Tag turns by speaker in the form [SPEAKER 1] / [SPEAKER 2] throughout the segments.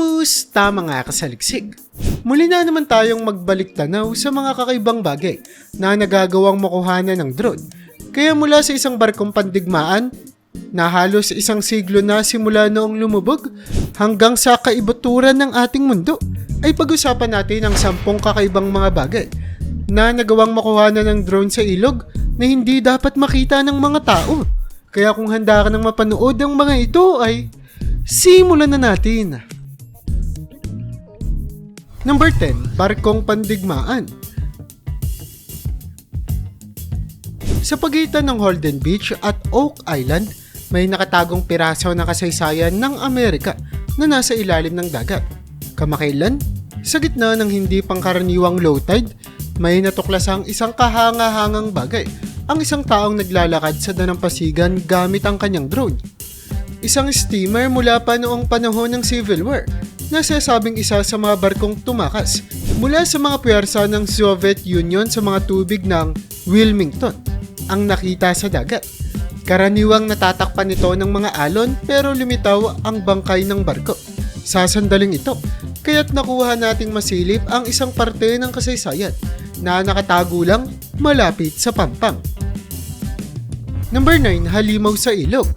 [SPEAKER 1] Kamusta mga kasaliksik? Muli na naman tayong magbalik tanaw sa mga kakaibang bagay na nagagawang makuhanan ng drone. Kaya mula sa isang barkong pandigmaan na halos isang siglo na simula noong lumubog hanggang sa kaibuturan ng ating mundo ay pag-usapan natin ang sampung kakaibang mga bagay na nagawang makuhanan ng drone sa ilog na hindi dapat makita ng mga tao. Kaya kung handa ka ng mapanood ang mga ito ay simulan na natin. Number 10, Barkong Pandigmaan. Sa pagitan ng Holden Beach at Oak Island, may nakatagong piraso ng kasaysayan ng Amerika na nasa ilalim ng dagat. Kamakailan, sa gitna ng hindi pangkaraniwang low tide, may natuklasang isang kahanga-hangang bagay, ang isang taong naglalakad sa danampasigan gamit ang kanyang drone. Isang steamer mula pa noong panahon ng Civil War na sasabing isa sa mga barkong tumakas mula sa mga puwersa ng Soviet Union sa mga tubig ng Wilmington ang nakita sa dagat. Karaniwang natatakpan ito ng mga alon pero lumitaw ang bangkay ng barko. Sa sandaling ito, kaya't nakuha nating masilip ang isang parte ng kasaysayan na nakatago lang malapit sa pampang. Number 9, halimaw sa ilog.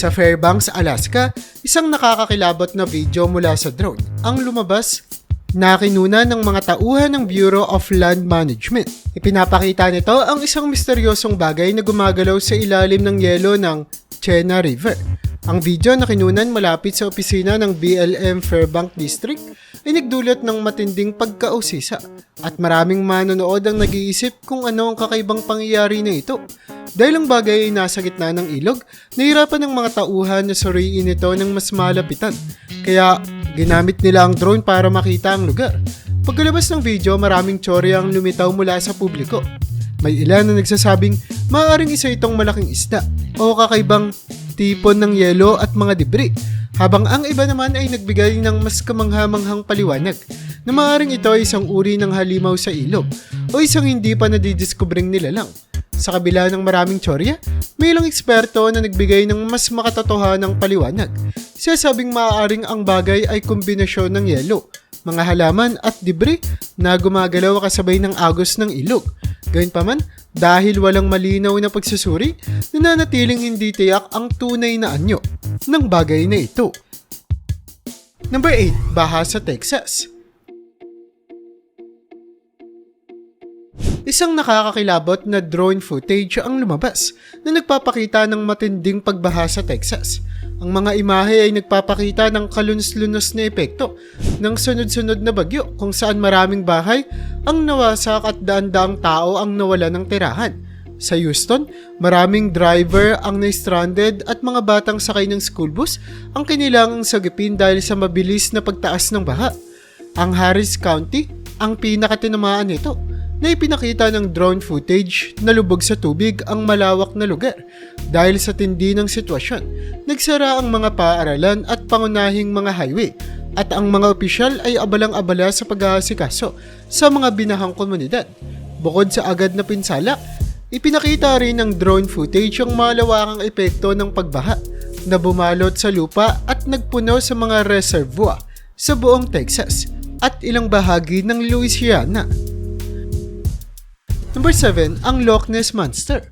[SPEAKER 1] Sa Fairbanks, Alaska, isang nakakakilabot na video mula sa drone ang lumabas na kinuna ng mga tauhan ng Bureau of Land Management. Ipinapakita nito ang isang misteryosong bagay na gumagalaw sa ilalim ng yelo ng Chena River. Ang video na kinunan malapit sa opisina ng BLM Fairbank District ay nagdulot ng matinding pagkausisa at maraming manonood ang nag-iisip kung ano ang kakaibang pangyayari na ito. Dahil ang bagay ay nasa gitna ng ilog, nahirapan ng mga tauhan na suriin ito ng mas malapitan. Kaya ginamit nila ang drone para makita ang lugar. Pagkalabas ng video, maraming tsorya ang lumitaw mula sa publiko. May ilan na nagsasabing maaaring isa itong malaking isda o kakaibang tipon ng yelo at mga debris, habang ang iba naman ay nagbigay ng mas kamanghamanghang paliwanag na maaaring ito ay isang uri ng halimaw sa ilog o isang hindi pa nadidiskubring nila lang. Sa kabila ng maraming tsorya, may ilang eksperto na nagbigay ng mas makatotohanang paliwanag. Sasabing maaaring ang bagay ay kombinasyon ng yelo, mga halaman at debris na gumagalaw kasabay ng agos ng ilog. Gayunpaman, dahil walang malinaw na pagsusuri, nananatiling hindi tiyak ang tunay na anyo ng bagay na ito. Number 8, Baha sa Texas. Isang nakakakilabot na drone footage ang lumabas na nagpapakita ng matinding pagbaha sa Texas. Ang mga imahe ay nagpapakita ng kalunos-lunos na epekto ng sunod-sunod na bagyo kung saan maraming bahay ang nawasak at daan-daang tao ang nawala ng tirahan. Sa Houston, maraming driver ang na-stranded at mga batang sakay ng school bus ang kinilangang sagipin dahil sa mabilis na pagtaas ng baha. Ang Harris County ang pinakatinamaan nito na ipinakita ng drone footage na lubog sa tubig ang malawak na lugar. Dahil sa tindi ng sitwasyon, nagsara ang mga paaralan at pangunahing mga highway at ang mga opisyal ay abalang-abala sa pag-aasikaso sa mga binahang komunidad. Bukod sa agad na pinsala, ipinakita rin ng drone footage ang malawakang epekto ng pagbaha na bumalot sa lupa at nagpuno sa mga reservoir sa buong Texas at ilang bahagi ng Louisiana. Number 7, ang Loch Ness Monster.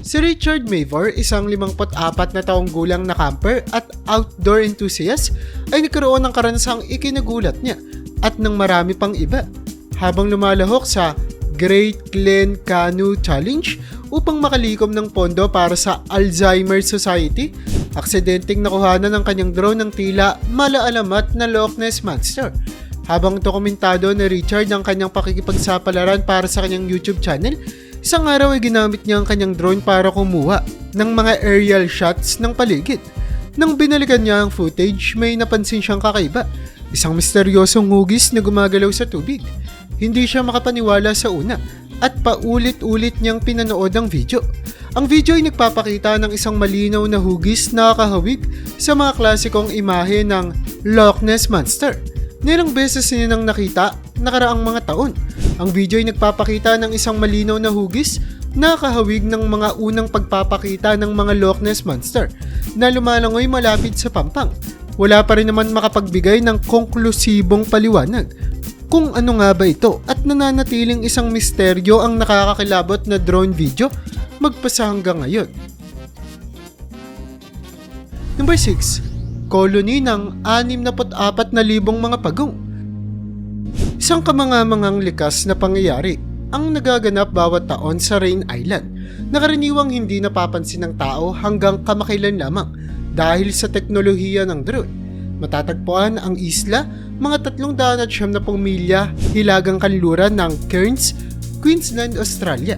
[SPEAKER 1] Si Richard Mavor, isang 54 na taong gulang na camper at outdoor enthusiast, ay nagkaroon ng karanasang ikinagulat niya at ng marami pang iba habang lumalahok sa Great Glen Canoe Challenge upang makalikom ng pondo para sa Alzheimer's Society, aksidenteng nakuhanan ng kanyang drone ng tila malaalamat na Loch Ness Monster. Habang dokumentado ni Richard ang kanyang pakikipagsapalaran para sa kanyang YouTube channel, isang araw ay ginamit niya ang kanyang drone para kumuha ng mga aerial shots ng paligid. Nang binalikan niya ang footage, may napansin siyang kakaiba. Isang misteryosong hugis na gumagalaw sa tubig. Hindi siya makapaniwala sa una at paulit-ulit niyang pinanood ang video. Ang video ay nagpapakita ng isang malinaw na hugis na kakahawig sa mga klasikong imahe ng Loch Ness Monster. Nilang beses niya nang nakita nakaraang mga taon. Ang video ay nagpapakita ng isang malinaw na hugis nakahawig ng mga unang pagpapakita ng mga Loch Ness Monster na lumalangoy malapit sa pampang. Wala pa rin naman makapagbigay ng konklusibong paliwanag kung ano nga ba ito at nananatiling isang misteryo ang nakakakilabot na drone video magpasa hanggang ngayon. Number 6. Colony ng 64,000 mga pagong. Isang kamangamangang likas na pangyayari ang nagaganap bawat taon sa Rain Island na karaniwang hindi napapansin ng tao hanggang kamakailan lamang dahil sa teknolohiya ng drone. Matatagpuan ang isla mga 370 milya hilagang kanluran ng Cairns, Queensland, Australia.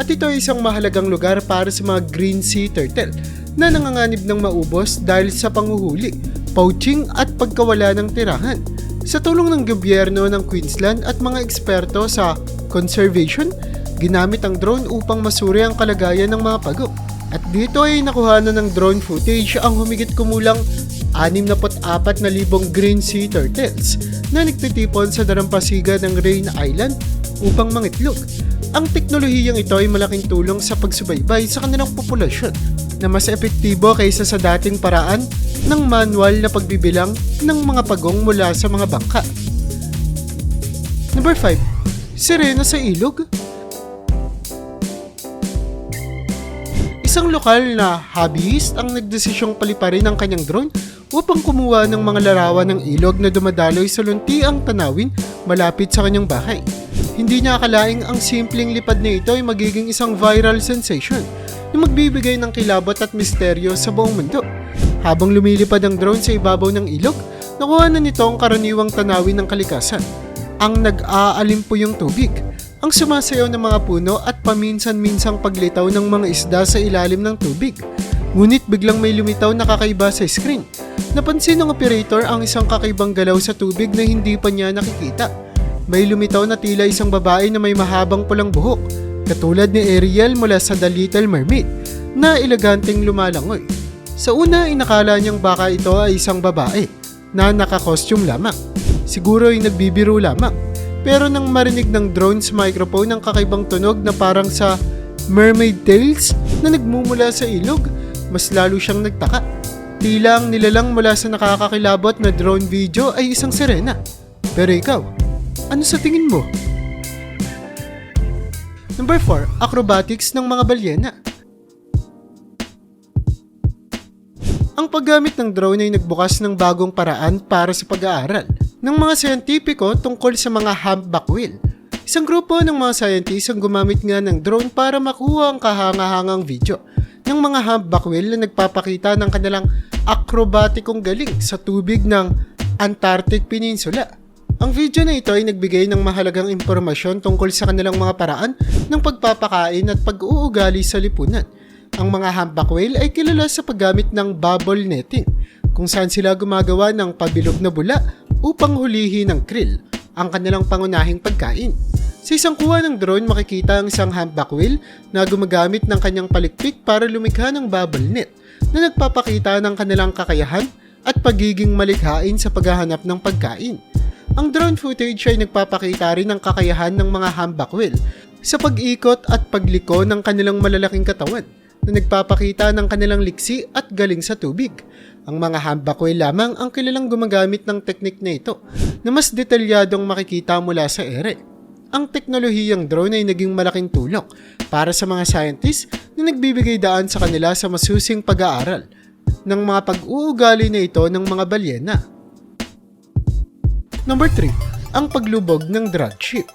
[SPEAKER 1] At ito ay isang mahalagang lugar para sa mga green sea turtle na nanganganib ng maubos dahil sa panguhuli, poaching at pagkawala ng tirahan. Sa tulong ng gobyerno ng Queensland at mga eksperto sa conservation, ginamit ang drone upang masuri ang kalagayan ng mga pagok. At dito ay nakuha na ng drone footage ang humigit kumulang 64,000 green sea turtles na nagtitipon sa darampasigan ng Rain Island upang mangitlog. Ang teknolohiyang ito ay malaking tulong sa pagsubaybay sa kanilang populasyon na mas epektibo kaysa sa dating paraan ng manual na pagbibilang ng mga pagong mula sa mga bangka. Number 5. Sirena sa ilog. Isang lokal na hobbyist ang nagdesisyong paliparin ang kanyang drone upang kumuha ng mga larawan ng ilog na dumadaloy sa luntiang tanawin malapit sa kanyang bahay. Hindi niya akalaing ang simpleng lipad na ito ay magiging isang viral sensation na magbibigay ng kilabot at misteryo sa buong mundo. Habang lumilipad ang drone sa ibabaw ng ilog, nakuha na nito ang karaniwang tanawin ng kalikasan. Ang nag-aalimpo yung tubig, ang sumasayaw ng mga puno at paminsan-minsang paglitaw ng mga isda sa ilalim ng tubig. Ngunit biglang may lumitaw na kakaiba sa screen. Napansin ng operator ang isang kakaibang galaw sa tubig na hindi pa niya nakikita. May lumitaw na tila isang babae na may mahabang pulang buhok, katulad ni Ariel mula sa The Little Mermaid, na eleganteng lumalangoy. Sa una, inakala niyang baka ito ay isang babae na nakakostume lamang. Siguro ay nagbibiro lamang. Pero nang marinig ng drone's microphone ang kakaibang tunog na parang sa mermaid tales na nagmumula sa ilog, mas lalo siyang nagtaka. Tila ang nilalang mula sa nakakakilabot na drone video ay isang sirena. Pero ikaw, ano sa tingin mo? Number 4, acrobatics ng mga balyena. Ang paggamit ng drone ay nagbukas ng bagong paraan para sa pag-aaral ng mga siyentipiko tungkol sa mga humpback whale. Isang grupo ng mga scientists ang gumamit nga ng drone para makuha ang kahangahangang video ng mga humpback whale na nagpapakita ng kanilang akrobatikong galing sa tubig ng Antarctic Peninsula. Ang video na ito ay nagbigay ng mahalagang impormasyon tungkol sa kanilang mga paraan ng pagpapakain at pag-uugali sa lipunan. Ang mga humpback whale ay kilala sa paggamit ng bubble netting, kung saan sila gumagawa ng pabilog na bula upang hulihin ng krill, ang kanilang pangunahing pagkain. Sa isang kuha ng drone, makikita ang isang humpback whale na gumagamit ng kanyang palikpik para lumikha ng bubble net na nagpapakita ng kanilang kakayahan at pagiging malikhain sa paghahanap ng pagkain. Ang drone footage ay nagpapakita rin ng kakayahan ng mga humpback whale sa pag-ikot at pagliko ng kanilang malalaking katawan na nagpapakita ng kanilang liksi at galing sa tubig. Ang mga humpback whale lamang ang kilalang gumagamit ng teknik na ito na mas detalyadong makikita mula sa ere. Ang teknolohiyang drone ay naging malaking tulong para sa mga scientists na nagbibigay daan sa kanila sa masusing pag-aaral ng mga pag-uugali na ito ng mga balyena. Number 3. Ang paglubog ng drug ship.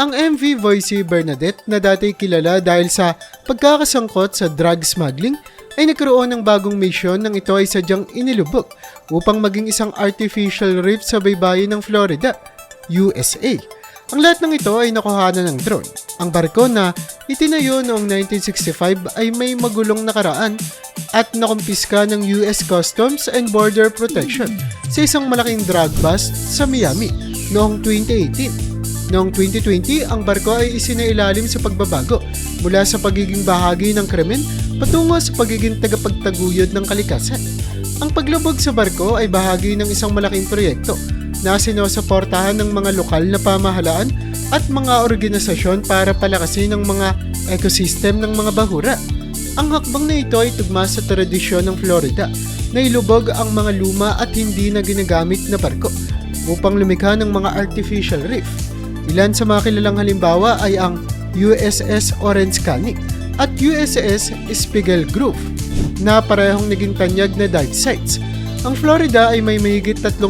[SPEAKER 1] Ang MV Voicey Bernadette na dati kilala dahil sa pagkakasangkot sa drug smuggling ay nagkaroon ng bagong misyon nang ito ay sadyang inilubog upang maging isang artificial reef sa baybayin ng Florida, USA. Ang lahat ng ito ay nakuhanan ng drone. Ang barko na itinayo noong 1965 ay may magulong nakaraan at nakumpiska ng US Customs and Border Protection sa isang malaking drug bust sa Miami noong 2018. Noong 2020, ang barko ay isinailalim sa pagbabago mula sa pagiging bahagi ng krimen patungo sa pagiging tagapagtaguyod ng kalikasan. Ang paglubog sa barko ay bahagi ng isang malaking proyekto na sinusuportahan ng mga lokal na pamahalaan at mga organisasyon para palakasin ang mga ecosystem ng mga bahura. Ang hakbang na ito ay tugma sa tradisyon ng Florida na ilubog ang mga luma at hindi na ginagamit na barko upang lumikha ng mga artificial reef. Ilan sa mga kilalang halimbawa ay ang USS Orange Canning at USS Spiegel Grove na parehong naging tanyag na dive sites. Ang Florida ay may mahigit 3,000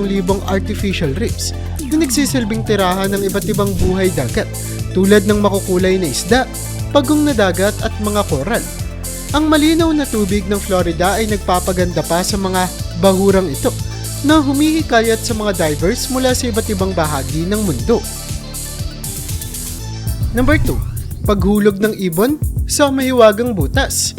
[SPEAKER 1] artificial reefs na nagsisilbing tirahan ng iba't ibang buhay dagat tulad ng makukulay na isda, pagong na dagat at mga koral. Ang malinaw na tubig ng Florida ay nagpapaganda pa sa mga bahurang ito na humihikayat sa mga divers mula sa iba't ibang bahagi ng mundo. Number 2. Paghulog ng ibon sa mahiwagang butas.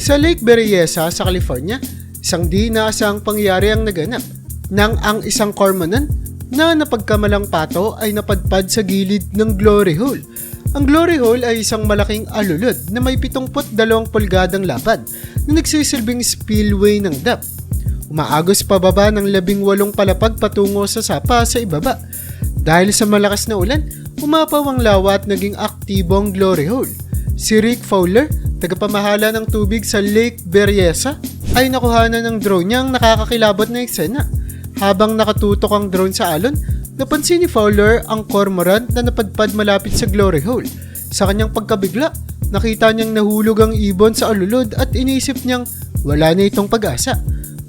[SPEAKER 1] Sa Lake Berryessa sa California, isang di inaasahang pangyayari ang naganap nang ang isang cormorant na napagkamalang pato ay napadpad sa gilid ng glory hole. Ang glory hole ay isang malaking alulod na may 72 pulgadang lapad na nagsisilbing spillway ng dap. Umaagos pababa ng 18 palapag patungo sa sapa sa ibaba. Dahil sa malakas na ulan, umapaw ang lawa at naging aktibong glory hole. Si Rick Fowler, tagapamahala ng tubig sa Lake Berryessa, ay nakuhanan ng drone niya ang nakakakilabot na eksena. Habang nakatutok ang drone sa alon, napansin ni Fowler ang cormorant na napadpad malapit sa glory hole. Sa kanyang pagkabigla, nakita niyang nahulog ang ibon sa alulod at inisip niyang wala na itong pag-asa.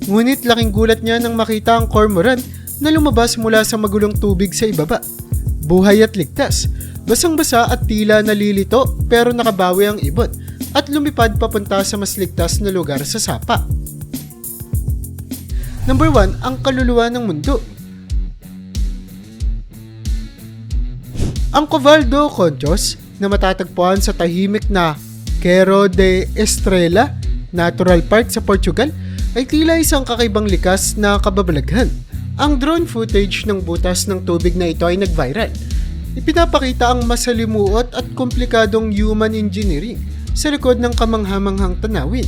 [SPEAKER 1] Ngunit laking gulat niya nang makita ang cormorant na lumabas mula sa magulong tubig sa ibaba. Buhay at ligtas. Basang-basa at tila nalilito pero nakabawi ang ibon at lumipad papunta sa mas ligtas na lugar sa sapa. Number 1, ang kaluluwa ng mundo. Ang Covaldo Conchos na matatagpuan sa tahimik na Quero de Estrela Natural Park sa Portugal ay tila isang kakaibang likas na kababalaghan. Ang drone footage ng butas ng tubig na ito ay nag-viral. Ipinapakita ang masalimuot at komplikadong human engineering sa likod ng kamanghamanghang tanawin.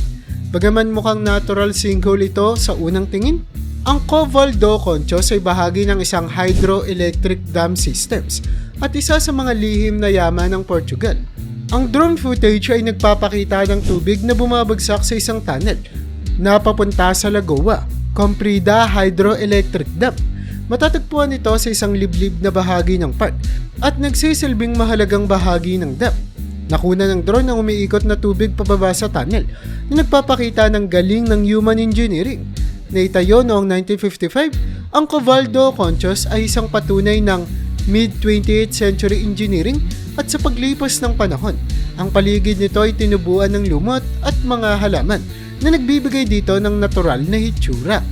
[SPEAKER 1] Bagaman mukhang natural sinkhole ito sa unang tingin, ang Coval do Conchos ay bahagi ng isang hydroelectric dam systems at isa sa mga lihim na yaman ng Portugal. Ang drone footage ay nagpapakita ng tubig na bumabagsak sa isang tunnel na papunta sa Lagoa, Comprida Hydroelectric Dam. Matatagpuan ito sa isang liblib na bahagi ng park at nagsisilbing mahalagang bahagi ng dam. Nakuna ng drone ang umiikot na tubig pababa sa tunnel na nagpapakita ng galing ng human engineering. Naitayo noong 1955, ang Covaldo Conchos ay isang patunay ng mid-28th century engineering at sa paglipas ng panahon, ang paligid nito ay tinubuan ng lumot at mga halaman na nagbibigay dito ng natural na hitsura.